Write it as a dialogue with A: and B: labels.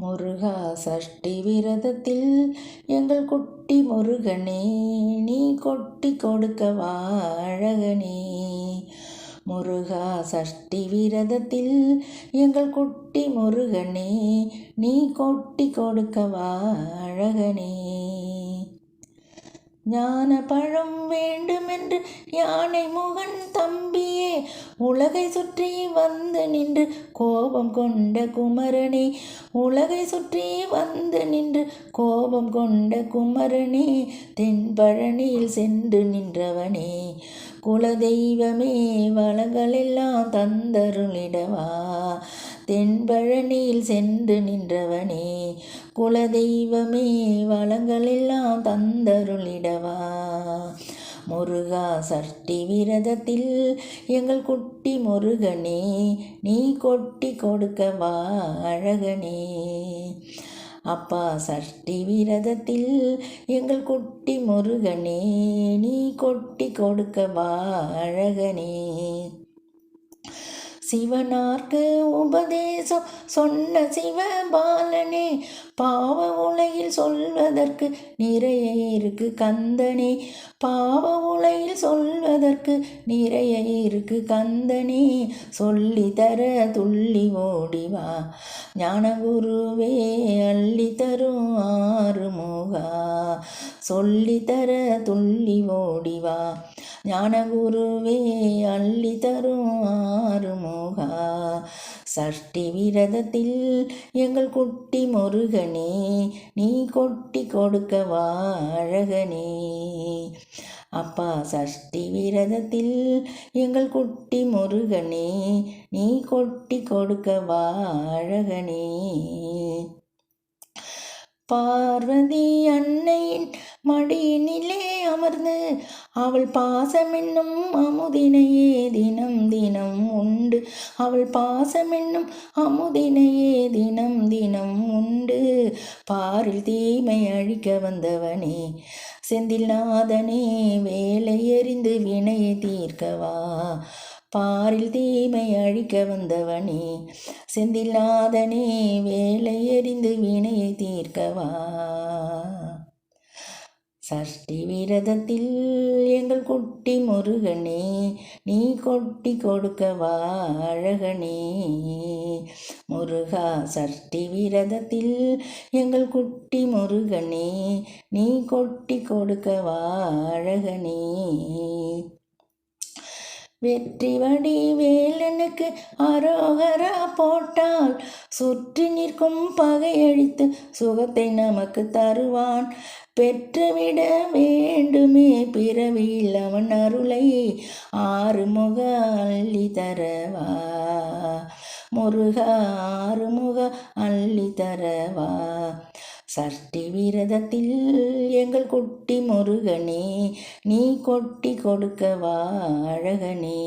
A: முருகா சஷ்டி விரதத்தில் எங்கள் குட்டி முருகனே நீ கொட்டி கொடுக்க வாழகனே. முருகா சஷ்டி விரதத்தில் எங்கள் குட்டி முருகனே நீ கொட்டி கொடுக்க வாழகனே. ஞான பழம் வேண்டுமென்று யானை முகன் தம்பியே. உலகை சுற்றி வந்து நின்று கோபம் கொண்ட குமரனே. உலகை சுற்றி வந்து நின்று கோபம் கொண்ட குமரனே. தென்பழனியில் சென்று நின்றவனே. குலதெய்வமே வளங்களெல்லாம் தந்தருளிடவா. தென்பழனியில் சென்று நின்றவனே குலதெய்வமே வளங்களெல்லாம் தந்தருளிடவா? முருகா சஷ்டி விரதத்தில் எங்கள் குட்டி முருகனே நீ கொட்டி கொடுக்கவா அழகனே. அப்பா சஷ்டி விரதத்தில் எங்கள் குட்டி முருகனே நீ கொட்டி கொடுக்கவா அழகனே. சிவனார்க்கு உபதேசம் சொன்ன சிவபாலனே பாவ உலகில் சொல்வதற்கு நிறைய இருக்கு கந்தனே. பாவ உலகில் சொல்வதற்கு நிறைய இருக்கு கந்தனே. சொல்லி தர துள்ளி ஓடிவா ஞானகுருவே அள்ளி தரும் ஆறுமுகா. சொல்லி தர துள்ளி ஓடிவா ஞானகுருவே அள்ளி தரும் ஆறுமுகா சஷ்டி விரதத்தில் எங்கள் குட்டி முருகனே நீ கொட்டி கொடுக்கவா அழகனே அப்பா சஷ்டி விரதத்தில் எங்கள் குட்டி முருகனே நீ கொட்டி கொடுக்கவா அழகனே பார்வதி அன்னையின் மடியினிலே அமர்ந்து அவள் பாசமென்னும் அமுதினையே தினம் தினம் உண்டு. அவள் பாசமென்னும் அமுதினையே தினம் தினம் உண்டு. பாரில் தீமை அழிக்க வந்தவனே செந்தில் நாதனே வேலை எறிந்து வினையை தீர்க்கவா பாரில் தீமை அழிக்க வந்தவனே செந்தில்லாதனே வேலை எறிந்து வினையை தீர்க்கவா சஷ்டி விரதத்தில் எங்கள் குட்டி முருகனே நீ கொட்டி கொடுக்க வாழகனே. முருகா சஷ்டி விரதத்தில் எங்கள் குட்டி முருகனே நீ கொட்டி கொடுக்க வாழகனே. வெற்றி வடி வேலனுக்கு அரோகரா போட்டால் சுற்றி நிற்கும் பகையழித்து சுகத்தை நமக்கு தருவான். பெற்றுவிட வேண்டுமே பிறவியில் அவன் அருளை ஆறுமுக அள்ளி தரவா. முருக ஆறுமுக அள்ளி தரவா. சஷ்டி விரதத்தில் எங்கள் குட்டி முருகனே நீ கொட்டி கொடுக்கவா அழகனே.